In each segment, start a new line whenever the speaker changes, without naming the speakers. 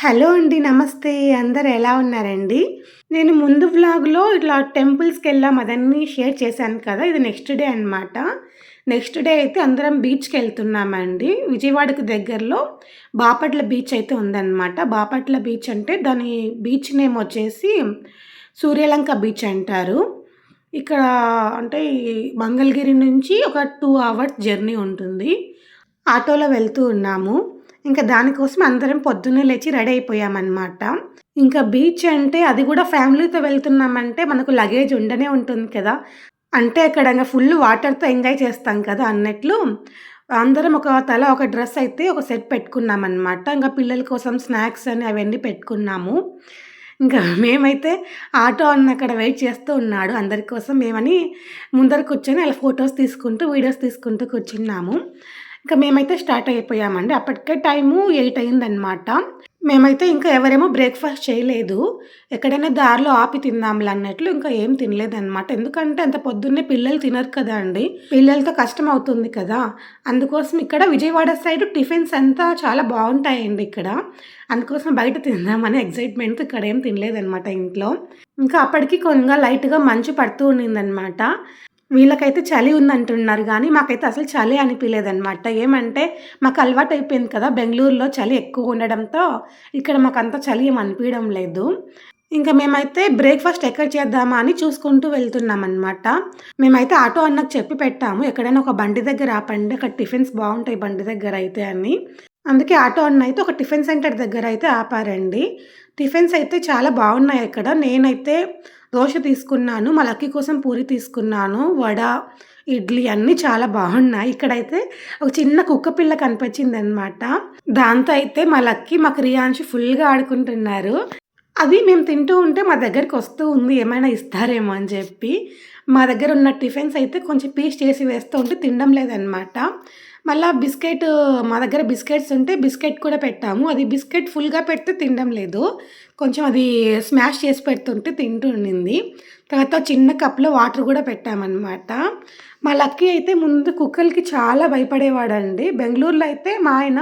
Hello అండి. నమస్తే. అందరు ఎలా ఉన్నారండి? నేను ముందు వ్లాగ్‌లో ఇట్లా టెంపుల్స్కి వెళ్ళాం అదన్నీ షేర్ చేశాను కదా! ఇది నెక్స్ట్ డే అనమాట. నెక్స్ట్ డే అయితే అందరం బీచ్కి వెళ్తున్నామండి విజయవాడకు దగ్గరలో బాపట్ల బీచ్ అయితే ఉందన్నమాట బాపట్ల బీచ్ అంటే దాని బీచ్ నేమ్ వచ్చేసి సూర్యలంక బీచ్ అంటారు. ఇక్కడ అంటే ఈ మంగళగిరి నుంచి ఒక టూ అవర్స్ జర్నీ ఉంటుంది. ఆటోలో వెళ్తూ ఉన్నాము. ఇంకా దానికోసం అందరం పొద్దున్నే లేచి రెడీ అయిపోయామనమాట. ఇంకా బీచ్ అంటే అది కూడా ఫ్యామిలీతో వెళ్తున్నామంటే మనకు లగేజ్ ఉండనే ఉంటుంది కదా! అంటే అక్కడ ఇంకా ఫుల్ వాటర్‌తో ఎంజాయ్ చేస్తాం కదా! అన్నట్లు అందరం ఒక తల ఒక డ్రెస్ అయితే ఒక సెట్ పెట్టుకున్నామనమాట. ఇంకా పిల్లల కోసం స్నాక్స్ అని అవన్నీ పెట్టుకున్నాము. ఇంకా మేమైతే ఆటో అన్న అక్కడ వెయిట్ చేస్తూ ఉన్నాడు అందరి కోసం. మేమని ముందర కూర్చొని అలా ఫొటోస్ తీసుకుంటూ, వీడియోస్ తీసుకుంటూ కూర్చున్నాము. ఇంకా మేమైతే స్టార్ట్ అయిపోయామండి. అప్పటికే టైము ఎయిట్ అయిందనమాట. మేమైతే ఇంకా ఎవరేమో బ్రేక్‌ఫాస్ట్ చేయలేదు. ఎక్కడైనా దారిలో ఆపి తిందాంలే అన్నట్లు ఇంకా ఏం తినలేదనమాట. ఎందుకంటే అంత పొద్దున్నే పిల్లలు తినరు కదండీ! పిల్లలతో కష్టం అవుతుంది కదా! అందుకోసం ఇక్కడ విజయవాడ సైడ్ టిఫిన్స్ అంతా చాలా బాగుంటాయండి ఇక్కడ. అందుకోసం బయట తిందామని ఎగ్జైట్మెంట్ ఇక్కడ ఏం తినలేదన్నమాట ఇంట్లో. ఇంకా అప్పటికి కొంచెం లైట్‌గా మంచు పడుతూ ఉండిందనమాట. వీళ్ళకైతే చలి ఉందంటున్నారు కానీ మాకైతే అసలు చలి అనిపించలేదన్నమాట ఏమంటే మాకు అలవాటు అయిపోయింది కదా! బెంగళూరులో చలి ఎక్కువ ఉండడంతో ఇక్కడ మాకంత చలి ఏం అనిపించడం లేదు. ఇంకా మేమైతే బ్రేక్‌ఫాస్ట్ ఎక్కడ చేద్దామా అని చూసుకుంటూ వెళ్తున్నామనమాట. మేమైతే ఆటో అన్నకు చెప్పి పెట్టాము. ఎక్కడైనా ఒక బండి దగ్గర ఆపండి. అక్కడ టిఫిన్స్ బాగుంటాయి బండి దగ్గర అయితే అని. అందుకే ఆటో అన్న అయితే ఒక టిఫిన్ సెంటర్ దగ్గర అయితే ఆపారండి. టిఫిన్స్ అయితే చాలా బాగున్నాయి అక్కడ. నేనైతే దోశ తీసుకున్నాను. మలక్కి కోసం పూరి తీసుకున్నాను. వడ, ఇడ్లీ అన్నీ చాలా బాగున్నాయి ఇక్కడైతే ఒక చిన్న కుక్క పిల్ల కనిపించిందనమాట. దాంతో అయితే మా లక్కి మా క్రియాంశు ఫుల్‌గా ఆడుకుంటున్నారు. అది మేము తింటూ ఉంటే మా దగ్గరికి వస్తూ ఉంది. ఏమైనా ఇస్తారేమో అని చెప్పి. మా దగ్గర ఉన్న టిఫిన్స్ అయితే కొంచెం పీస్ చేసి వేస్తూ ఉంటే తినడం లేదనమాట. మళ్ళీ బిస్కెట్ మా దగ్గర బిస్కెట్స్ ఉంటే బిస్కెట్ కూడా పెట్టాము. అది బిస్కెట్ ఫుల్‌గా పెడితే తినడం లేదు. కొంచెం అది స్మాష్ చేసి పెడుతుంటే తింటూ ఉండింది. తర్వాత చిన్న కప్‌లో వాటర్ కూడా పెట్టామనమాట. మా లక్కీ అయితే ముందు కుక్కలకి చాలా భయపడేవాడండి. బెంగళూరులో అయితే మా ఆయన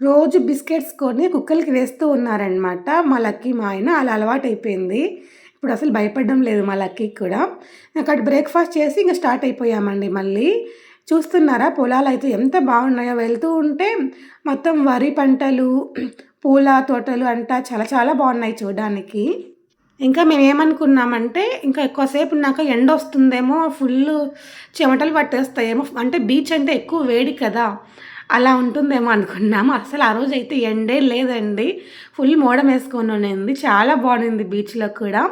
రోజు బిస్కెట్స్ కొని కుక్కలకి వేస్తూ ఉన్నారనమాట. మా లక్కీ మా ఆయన అలా అలవాటయిపోయింది. ఇప్పుడు అసలు భయపడడం లేదు మా లక్కీకి కూడా. అక్కడ బ్రేక్‌ఫాస్ట్ చేసి ఇంకా స్టార్ట్ అయిపోయామండి మళ్ళీ. చూస్తున్నారా పొలాలైతే ఎంత బాగున్నాయో వెళ్తూ ఉంటే మొత్తం వరి పంటలు, పూల తోటలు అంటా చాలా చాలా బాగున్నాయి చూడడానికి ఇంకా మేము ఏమనుకున్నామంటే ఇంకా ఎక్కువసేపు ఉన్నాక ఎండ వస్తుందేమో ఫుల్ చెమటలు పట్టేస్తాయేమో అంటే బీచ్ అంటే ఎక్కువ వేడి కదా! అలా ఉంటుందేమో అనుకున్నాము. అసలు ఆ రోజు అయితే ఎండే లేదండి. ఫుల్ మోడం ఏసుకొని ఉండింది. చాలా బాగుంది బీచ్‌లో కూడా.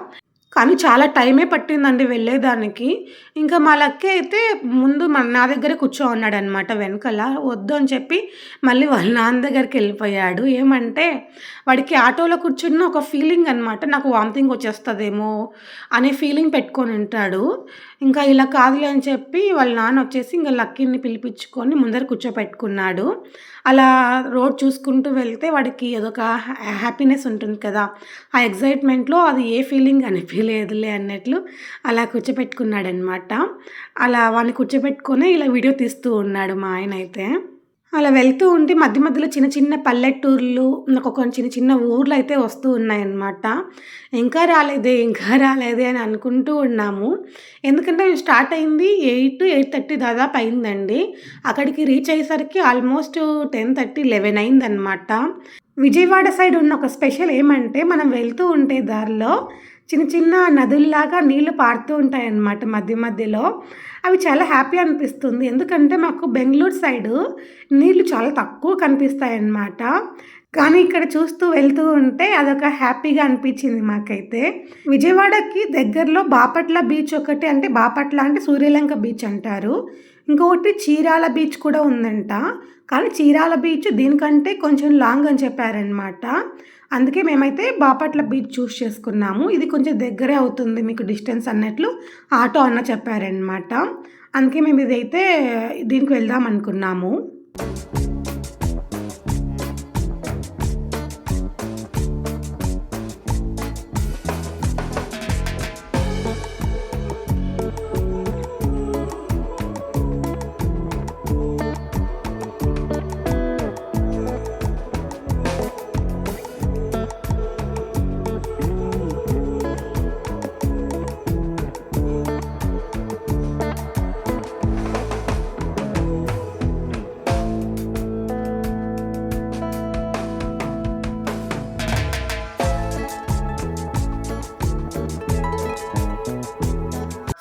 కానీ చాలా టైమే పట్టిందండి వెళ్ళేదానికి. ఇంకా మా లక్కే అయితే ముందు మన నా దగ్గరే కూర్చోమన్నాడనమాట వెనకాల. వద్దు అని చెప్పి మళ్ళీ వాళ్ళ నాన్న దగ్గరికి వెళ్ళిపోయాడు ఏమంటే వాడికి ఆటోలో కూర్చున్న ఒక ఫీలింగ్ అనమాట. నాకు వామిటింగ్ వచ్చేస్తుందేమో అనే ఫీలింగ్ పెట్టుకొని ఉంటాడు. ఇంకా ఇలా కాదులే అని చెప్పి వాళ్ళ నాన్న వచ్చేసి ఇంకా లక్కీని పిలిపించుకొని ముందర కూర్చోపెట్టుకున్నాడు. అలా రోడ్ చూసుకుంటూ వెళ్తే వాడికి అదొక హ్యా హ్యాపీనెస్ ఉంటుంది కదా! ఆ ఎక్సైట్‌మెంట్‌లో అది ఏ ఫీలింగ్ అనిపించలేదులే అన్నట్లు అలా కూర్చోపెట్టుకున్నాడనమాట. అలా వాడిని కూర్చోపెట్టుకొని ఇలా వీడియో తీస్తూ ఉన్నాడు మా ఆయన అయితే అలా వెళ్తూ ఉంటే మధ్య మధ్యలో చిన్న చిన్న పల్లెటూర్లు, ఒక కొన్ని చిన్న చిన్న ఊర్లయితే వస్తూ ఉన్నాయన్నమాట. ఇంకా రాలేదే, ఇంకా రాలేదే అని అనుకుంటూ ఉన్నాము. ఎందుకంటే మేము స్టార్ట్ అయింది 8, 8:30 దాదాపు అయిందండి. అక్కడికి రీచ్ అయ్యేసరికి ఆల్మోస్ట్ 10:30, 11 అయిందనమాట. విజయవాడ సైడ్ ఉన్న ఒక స్పెషల్ ఏమంటే మనం వెళ్తూ ఉంటే దారిలో చిన్న చిన్న నదుల్లాగా నీళ్ళు పారుతూ ఉంటాయన్నమాట మధ్య మధ్యలో. అవి చాలా హ్యాపీ అనిపిస్తుంది. ఎందుకంటే మాకు బెంగళూరు సైడు నీళ్ళు చాలా తక్కువ కనిపిస్తాయన్నమాట. కానీ ఇక్కడ చూస్తూ వెళ్తూ ఉంటే అదొక హ్యాపీగా అనిపించింది మాకైతే. విజయవాడకి దగ్గరలో బాపట్ల బీచ్ ఒకటి అంటే బాపట్ల అంటే సూర్యలంక బీచ్ అంటారు. ఇంకొకటి చీరాల బీచ్ కూడా ఉందంట. కానీ చీరాల బీచ్ దీనికంటే కొంచెం లాంగ్ అని చెప్పారనమాట. అందుకే మేమైతే బాపట్ల బీచ్ చూస్ చేసుకున్నాము. ఇది కొంచెం దగ్గరే అవుతుంది మీకు డిస్టెన్స్ అన్నట్లు ఆటో అన్న చెప్పారనమాట. అందుకే మేము ఇదైతే దీనికి వెళ్దాం అనుకున్నాము.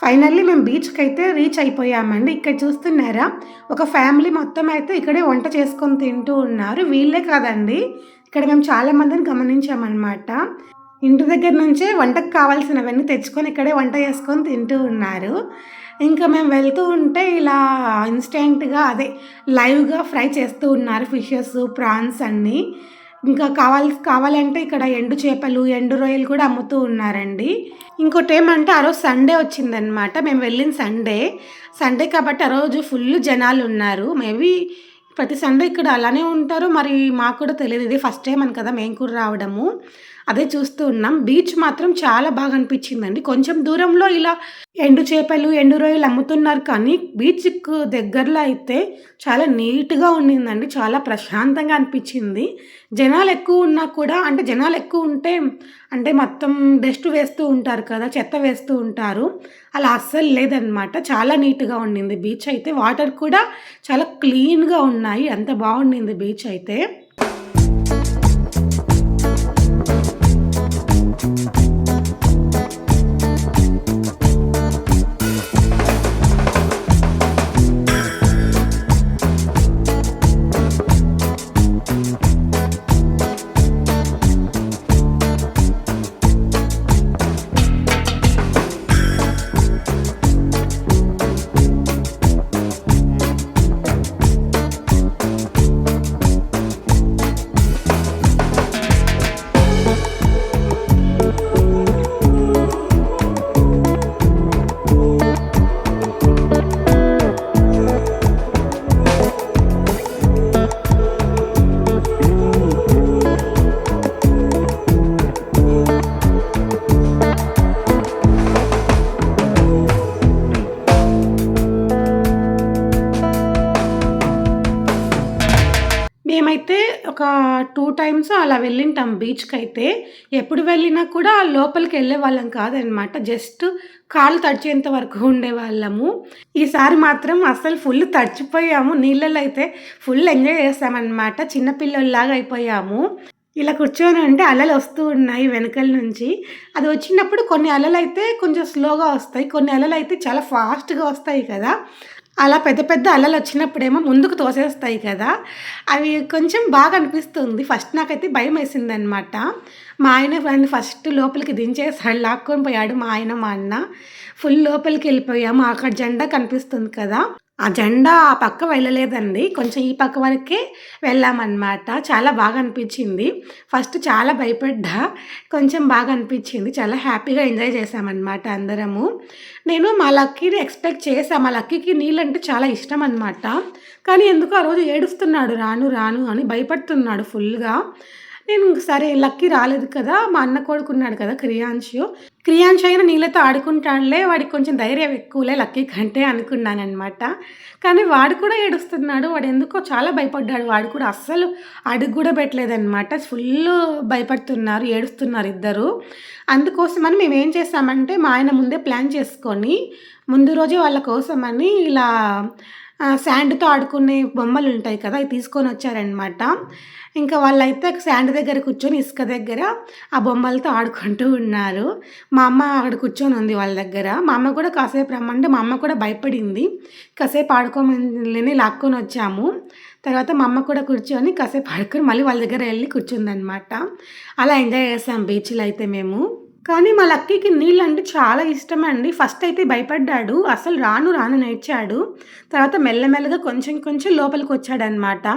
ఫైనల్లీ మేము బీచ్కి అయితే రీచ్ అయిపోయామండి. ఇక్కడ చూస్తున్నారా? ఒక ఫ్యామిలీ మొత్తం అయితే ఇక్కడే వంట చేసుకొని తింటూ ఉన్నారు. వీళ్ళే కాదండి. ఇక్కడ మేము చాలా మందిని గమనించామన్నమాట. ఇంటి దగ్గర నుంచే వంటకు కావాల్సినవన్నీ తెచ్చుకొని ఇక్కడే వంట చేసుకొని తింటూ ఉన్నారు. ఇంకా మేము వెళ్తూ ఉంటే ఇలా ఇన్స్టెంట్గా అదే లైవ్గా ఫ్రై చేస్తూ ఉన్నారు. ఫిషెస్ ప్రాన్స్ అన్నీ. ఇంకా కావాలి కావాలంటే ఇక్కడ ఎండు చేపలు ఎండు రొయ్యలు కూడా అమ్ముతూ ఉన్నారండి. ఇంకోటి ఏమంటే ఆ రోజు సండే వచ్చిందనమాట మేము వెళ్ళిన సండే. సండే కాబట్టి ఆ రోజు ఫుల్ జనాలు ఉన్నారు. మేబీ ప్రతి సండే ఇక్కడ అలానే ఉంటారు. మరి మాకు కూడా తెలియదు. ఇది ఫస్ట్ టైం అని కదా మేము కూడా రావడము. అదే చూస్తూ ఉన్నాం. బీచ్ మాత్రం చాలా బాగా అనిపించిందండి. కొంచెం దూరంలో ఇలా ఎండు చేపలు ఎండు రొయ్యలు అమ్ముతున్నారు కానీ బీచ్ దగ్గరలో అయితే చాలా నీట్గా ఉండిందండి. చాలా ప్రశాంతంగా అనిపించింది. జనాలు ఎక్కువ ఉన్నా కూడా అంటే జనాలు ఎక్కువ ఉంటే అంటే మొత్తం డస్ట్ వేస్తూ ఉంటారు కదా చెత్త వేస్తూ ఉంటారు. అలా అస్సలు లేదనమాట చాలా నీట్గా ఉండింది బీచ్ అయితే. వాటర్ కూడా చాలా క్లీన్గా ఉన్నాయి. అంత బాగుండింది బీచ్ అయితే. ఒక టూ టైమ్స్ అలా వెళ్ళింటాం బీచ్కి అయితే ఎప్పుడు వెళ్ళినా కూడా లోపలికి వెళ్ళే వాళ్ళం కాదనమాట. జస్ట్ కాళ్ళు తడిచేంత వరకు ఉండేవాళ్ళము ఈసారి మాత్రం అసలు ఫుల్ తడిచిపోయాము. నీళ్ళల్లో అయితే ఫుల్ ఎంజాయ్ చేసామన్నమాట. చిన్నపిల్లల్లాగా అయిపోయాము. ఇలా కూర్చొని అంటే అలలు వస్తూ ఉన్నాయి వెనకల నుంచి. అది వచ్చినప్పుడు కొన్ని అలలు అయితే కొంచెం స్లోగా వస్తాయి. కొన్ని అలలు అయితే చాలా ఫాస్ట్గా వస్తాయి కదా. అలా పెద్ద పెద్ద అలలు వచ్చినప్పుడేమో ముందుకు తోసేస్తాయి కదా. అవి కొంచెం బాగా అనిపిస్తుంది. ఫస్ట్ నాకైతే భయం వేసింది అనమాట మా ఆయన దాన్ని ఫస్ట్ లోపలికి దించేసాడు లాక్కొని పోయాడు మా ఆయన మా అన్న. ఫుల్ లోపలికి వెళ్ళిపోయాము. అక్కడ జెండా కనిపిస్తుంది కదా. ఆ జెండా ఆ పక్క వెళ్ళలేదండి. కొంచెం ఈ పక్క వరకే వెళ్ళామన్నమాట. చాలా బాగా అనిపించింది ఫస్ట్ చాలా భయపడ్డా. కొంచెం బాగా అనిపించింది చాలా హ్యాపీగా ఎంజాయ్ చేసామన్నమాట అందరము. నేను మా లక్కీని ఎక్స్పెక్ట్ చేసాను మా లక్కీకి నీళ్ళు అంటే చాలా ఇష్టం అనమాట కానీ ఎందుకు ఆ రోజు ఏడుస్తున్నాడు. రాను రాను అని భయపడుతున్నాడు ఫుల్గా. నేను సరే లక్కీ రాలేదు కదా. మా అన్న కొడుకున్నాడు కదా క్రియాంశు. క్రియాంశ అయినా నీళ్ళతో ఆడుకుంటాడులే వాడికి కొంచెం ధైర్యం ఎక్కువలే లక్కీ కంటే అనుకున్నానమాట కానీ వాడు కూడా ఏడుస్తున్నాడు వాడు ఎందుకో చాలా భయపడ్డాడు వాడు కూడా అస్సలు అడుగు కూడా పెట్టలేదన్నమాట. ఫుల్ భయపడుతున్నారు ఏడుస్తున్నారు ఇద్దరు. అందుకోసమని మేము ఏం చేస్తామంటే మా ఆయన ముందే ప్లాన్ చేసుకొని ముందు రోజే వాళ్ళ కోసమని ఇలా శాండ్తో ఆడుకునే బొమ్మలు ఉంటాయి కదా అవి తీసుకొని వచ్చారనమాట ఇంకా వాళ్ళైతే శాండ్ దగ్గర కూర్చొని ఇసుక దగ్గర ఆ బొమ్మలతో ఆడుకుంటూ ఉన్నారు. మా అమ్మ అక్కడ కూర్చొని ఉంది వాళ్ళ దగ్గర. మా అమ్మ కూడా కాసేపు రమ్మంటే మా అమ్మ కూడా భయపడింది. కాసేపు ఆడుకోమని లాక్కొని వచ్చాము. తర్వాత మా అమ్మ కూడా కూర్చొని కాసేపు ఆడుకొని మళ్ళీ వాళ్ళ దగ్గర వెళ్ళి కూర్చుందనమాట అలా ఎంజాయ్ చేసాం బీచ్లో అయితే మేము. కానీ మా లక్కీకి నీళ్ళు అంటే చాలా ఇష్టం అండి ఫస్ట్ అయితే భయపడ్డాడు. అసలు రాను రాను నేర్చాడు. తర్వాత మెల్లమెల్లగా కొంచెం కొంచెం లోపలికి వచ్చాడనమాట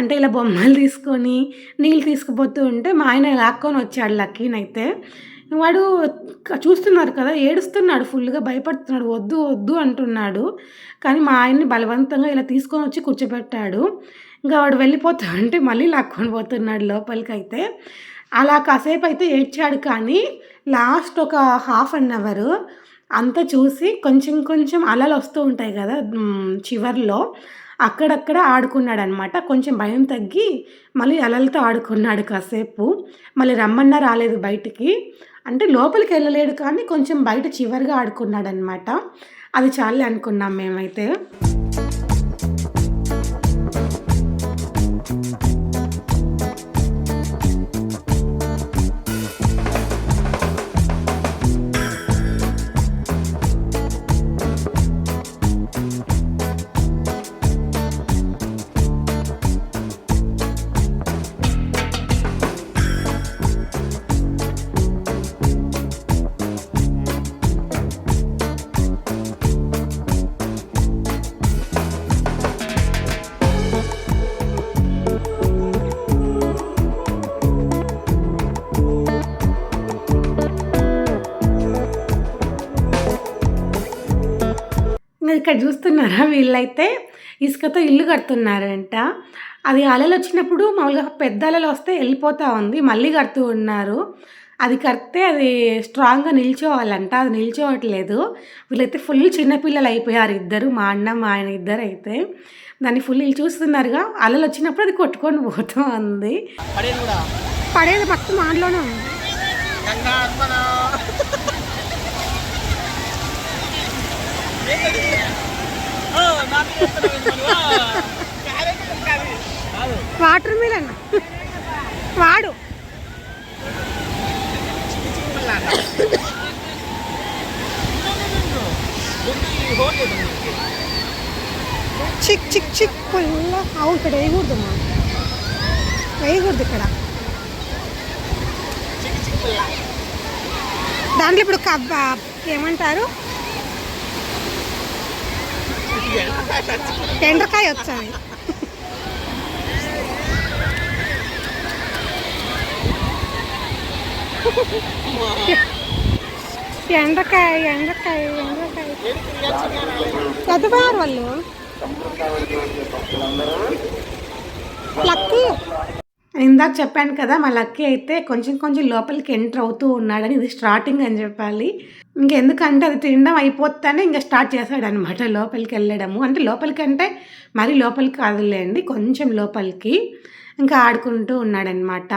అంటే ఇలా బొమ్మలు తీసుకొని నీళ్ళు తీసుకుపోతూ ఉంటే మా ఆయన లాక్కొని వచ్చాడు లక్కీనైతే వాడు చూస్తున్నారు కదా ఏడుస్తున్నాడు ఫుల్గా భయపడుతున్నాడు. వద్దు వద్దు అంటున్నాడు. కానీ మా ఆయన్ని బలవంతంగా ఇలా తీసుకొని వచ్చి కూర్చోబెట్టాడు. ఇంకా వాడు వెళ్ళిపోతా అంటే మళ్ళీ లాక్కొని పోతున్నాడు లోపలికి అయితే అలా కాసేపు అయితే ఏడ్చాడు కానీ లాస్ట్ ఒక హాఫ్ అన్ అవర్ అంతా చూసి కొంచెం కొంచెం అలలు వస్తూ ఉంటాయి కదా చివర్లో. అక్కడక్కడ ఆడుకున్నాడు అనమాట కొంచెం భయం తగ్గి మళ్ళీ అలలతో ఆడుకున్నాడు కాసేపు. మళ్ళీ రమ్మన్నా రాలేదు బయటికి. అంటే లోపలికి వెళ్ళలేడు కానీ కొంచెం బయట చివరిగా ఆడుకున్నాడు అనమాట అది చాలే అనుకున్నాం మేమైతే. ఇక్కడ చూస్తున్నారా వీళ్ళైతే? ఇసుకతో ఇల్లు కడుతున్నారంట. అది అలలు వచ్చినప్పుడు మామూలుగా పెద్ద అలలు వస్తే వెళ్ళిపోతూ ఉంది మళ్ళీ కడుతూ ఉన్నారు. అది కడితే అది స్ట్రాంగ్గా నిల్చోవాలంట అది నిల్చోవట్లేదు. వీళ్ళైతే ఫుల్ చిన్నపిల్లలు అయిపోయారు ఇద్దరు మా అన్న మా ఆయన ఇద్దరు అయితే దాన్ని ఫుల్ వీళ్ళు చూస్తున్నారుగా అలలు వచ్చినప్పుడు అది కొట్టుకొని పోతూ ఉంది.
పడేది కూడా?
పడేది మొత్తం దాంట్లోనే ఉంది.
ఆత్మన?
Water melon. వాడు. చిక్ చిక్ చిక్. పుల్ల అవును ఇక్కడ వేయకూడదు మా. వేయకూడదు ఇక్కడ. దాంట్లో ఇప్పుడు కబ్బ ఏమంటారు? ఎండ్రకాయ వచ్చాయి. ఎండ్రకాయ ఎండ్రకాయ ఎండ్రకాయ చదువుతారు వాళ్ళు. లక్కీ. ఇందాక చెప్పాను కదా మా లక్కీ అయితే కొంచెం కొంచెం లోపలికి ఎంటర్ అవుతూ ఉన్నాడని ఇది స్టార్టింగ్ అని చెప్పాలి. ఇంకెందుకంటే అది తినడం అయిపోతానే ఇంకా స్టార్ట్ చేశాడు అనమాట లోపలికి వెళ్ళడము. అంటే లోపలికి అంటే మరీ లోపలికి కాదులేండి కొంచెం లోపలికి ఇంకా ఆడుకుంటూ ఉన్నాడనమాట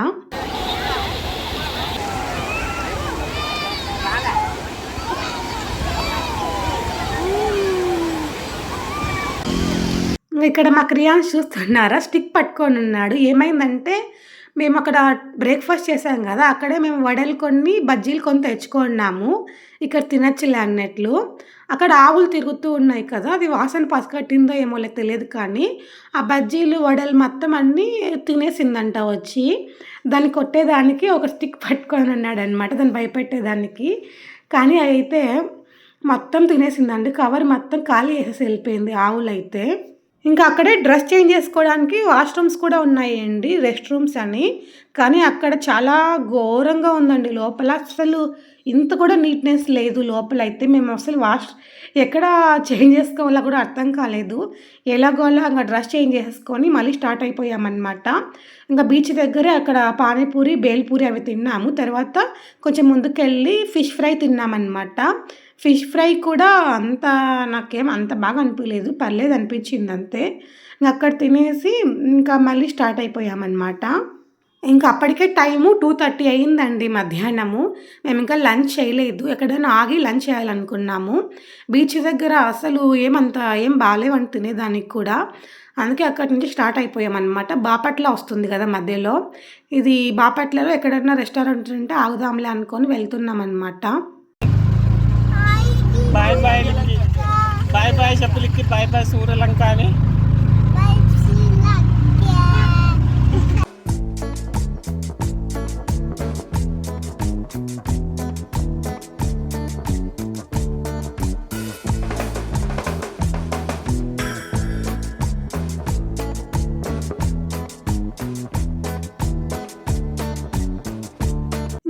ఇక్కడ మా క్రియాన్స్ చూస్తున్నారా? స్టిక్ పట్టుకొని ఉన్నాడు. ఏమైందంటే మేము అక్కడ బ్రేక్ఫాస్ట్ చేసాం కదా అక్కడే మేము వడలు కొన్ని బజ్జీలు కొన్ని తెచ్చుకున్నాము. ఇక్కడ తినచ్చులే అన్నట్లు అక్కడ ఆవులు తిరుగుతూ ఉన్నాయి కదా అది వాసన పసుకట్టిందో ఏమో లేదు తెలియదు కానీ ఆ బజ్జీలు వడలు మొత్తం అన్నీ తినేసిందంట వచ్చి. దాన్ని కొట్టేదానికి ఒక స్టిక్ పట్టుకొని ఉన్నాడనమాట దాన్ని భయపెట్టేదానికి. కానీ అయితే మొత్తం తినేసిందండి. కవర్ మొత్తం ఖాళీ వేసేసి వెళ్ళిపోయింది ఆవులు అయితే ఇంకా అక్కడే డ్రెస్ చేంజ్ చేసుకోవడానికి వాష్రూమ్స్ కూడా ఉన్నాయండి రెస్ట్ రూమ్స్ అని. కానీ అక్కడ చాలా ఘోరంగా ఉందండి. లోపల అసలు ఇంత కూడా నీట్నెస్ లేదు లోపల అయితే మేము అసలు వాష్ ఎక్కడ చేంజ్ చేసుకోవాలో కూడా అర్థం కాలేదు. ఎలాగోలా ఇంకా డ్రెస్ చేంజ్ చేసుకొని మళ్ళీ స్టార్ట్ అయిపోయామన్నమాట. ఇంకా బీచ్ దగ్గరే అక్కడ పానీపూరి బేల్పూరి అవి తిన్నాము. తర్వాత కొంచెం ముందుకెళ్ళి ఫిష్ ఫ్రై తిన్నామన్నమాట. ఫిష్ ఫ్రై కూడా అంత నాకేం అంత బాగా అనిపించలేదు పర్లేదు అనిపించింది అంతే. ఇంకా అక్కడ తినేసి ఇంకా మళ్ళీ స్టార్ట్ అయిపోయామన్నమాట. ఇంకా అప్పటికే టైము టూ థర్టీ అయిందండి మధ్యాహ్నము. మేము ఇంకా లంచ్ చేయలేదు. ఎక్కడైనా ఆగి లంచ్ చేయాలనుకున్నాము. బీచ్ దగ్గర అసలు ఏమంత ఏం బాగాలేవని తినేదానికి కూడా. అందుకే అక్కడి నుంచి స్టార్ట్ అయిపోయామన్నమాట. బాపట్ల వస్తుంది కదా మధ్యలో. ఇది బాపట్లలో ఎక్కడైనా రెస్టారెంట్ ఉంటే ఆగుదాంలే అనుకొని వెళ్తున్నాం అనమాట
bye bye Likki bye bye చెప్పు లిక్కి బాయ్ బాయ్ సూర్యలంక అని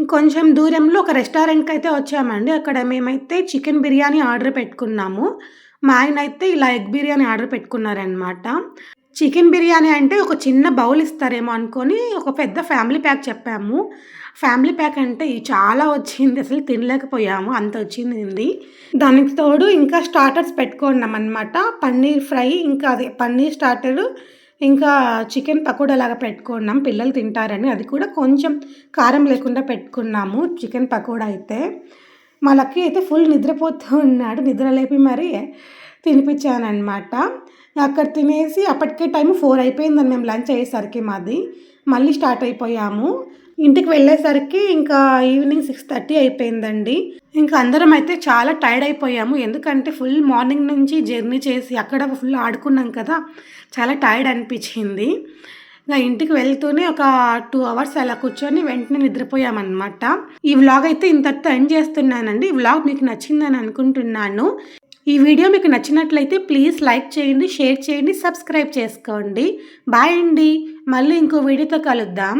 కొంచెం దూరంలో ఒక రెస్టారెంట్కి అయితే వచ్చామండి. అక్కడ మేమైతే చికెన్ బిర్యానీ ఆర్డర్ పెట్టుకున్నాము. మా ఆయన అయితే ఇలా ఎగ్ బిర్యానీ ఆర్డర్ పెట్టుకున్నారనమాట చికెన్ బిర్యానీ అంటే ఒక చిన్న బౌల్ ఇస్తారేమో అనుకొని ఒక పెద్ద ఫ్యామిలీ ప్యాక్ చెప్పాము. ఫ్యామిలీ ప్యాక్ అంటే చాలా వచ్చింది. అసలు తినలేకపోయాము. అంత వచ్చింది. దానికి తోడు ఇంకా స్టార్టర్స్ పెట్టుకున్నాం అనమాట పన్నీర్ ఫ్రై ఇంకా అదే పన్నీర్ స్టార్టర్ ఇంకా చికెన్ పకోడా లాగా పెట్టుకున్నాం. పిల్లలు తింటారని అది కూడా కొంచెం కారం లేకుండా పెట్టుకున్నాము చికెన్ పకోడా అయితే. మా లక్కీ అయితే ఫుల్ నిద్రపోతూ ఉన్నాడు. నిద్ర లేపి మరీ తినిపించానమాట అక్కడ తినేసి అప్పటికే టైం ఫోర్ అయిపోయిందని మేము లంచ్ అయ్యేసరికి మాది. మళ్ళీ స్టార్ట్ అయిపోయాము. ఇంటికి వెళ్ళేసరికి ఇంకా ఈవినింగ్ సిక్స్ థర్టీ అయిపోయిందండి. ఇంకా అందరం అయితే చాలా టైర్డ్ అయిపోయాము. ఎందుకంటే ఫుల్ మార్నింగ్ నుంచి జర్నీ చేసి అక్కడ ఫుల్ ఆడుకున్నాం కదా చాలా టైర్డ్ అనిపించింది. ఇంకా ఇంటికి వెళ్తూనే ఒక టూ అవర్స్ అలా కూర్చొని వెంటనే నిద్రపోయామన్నమాట. ఈ వ్లాగ్ అయితే ఇంతటితో ఎండ్ చేస్తున్నానండి. ఈ వ్లాగ్ మీకు నచ్చిందని అనుకుంటున్నాను. ఈ వీడియో మీకు నచ్చినట్లయితే ప్లీజ్ లైక్ చేయండి షేర్ చేయండి సబ్స్క్రైబ్ చేసుకోండి. బాయ్ అండి. మళ్ళీ ఇంకో వీడియోతో కలుద్దాం.